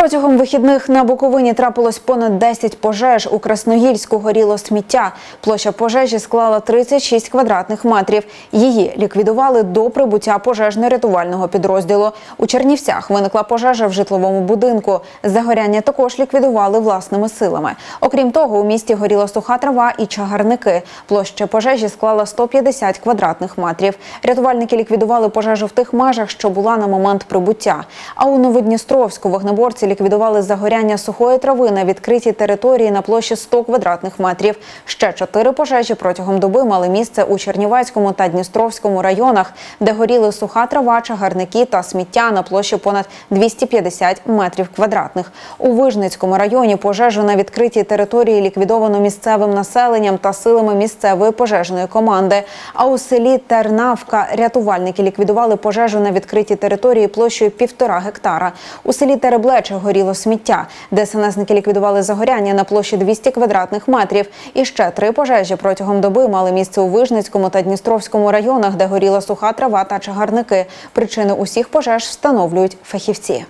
Протягом вихідних на Буковині трапилось понад 10 пожеж. У Красногільську горіло сміття. Площа пожежі склала 36 квадратних метрів. Її ліквідували до прибуття пожежно-рятувального підрозділу. У Чернівцях виникла пожежа в житловому будинку. Загоряння також ліквідували власними силами. Окрім того, у місті горіла суха трава і чагарники. Площа пожежі склала 150 квадратних метрів. Рятувальники ліквідували пожежу в тих межах, що була на момент прибуття. А у Новодністровську вогнеборці ліквідували загоряння сухої трави на відкритій території на площі 100 квадратних метрів. Ще чотири пожежі протягом доби мали місце у Чернівецькому та Дністровському районах, де горіли суха трава, чагарники та сміття на площі понад 250 метрів квадратних. У Вижницькому районі пожежу на відкритій території ліквідовано місцевим населенням та силами місцевої пожежної команди. А у селі Тернавка рятувальники ліквідували пожежу на відкритій території площею півтора гектара. У селі Тереблече горіло сміття. ДСНСники ліквідували загоряння на площі 200 квадратних метрів. І ще три пожежі протягом доби мали місце у Вижницькому та Дністровському районах, де горіла суха трава та чагарники. Причини усіх пожеж встановлюють фахівці.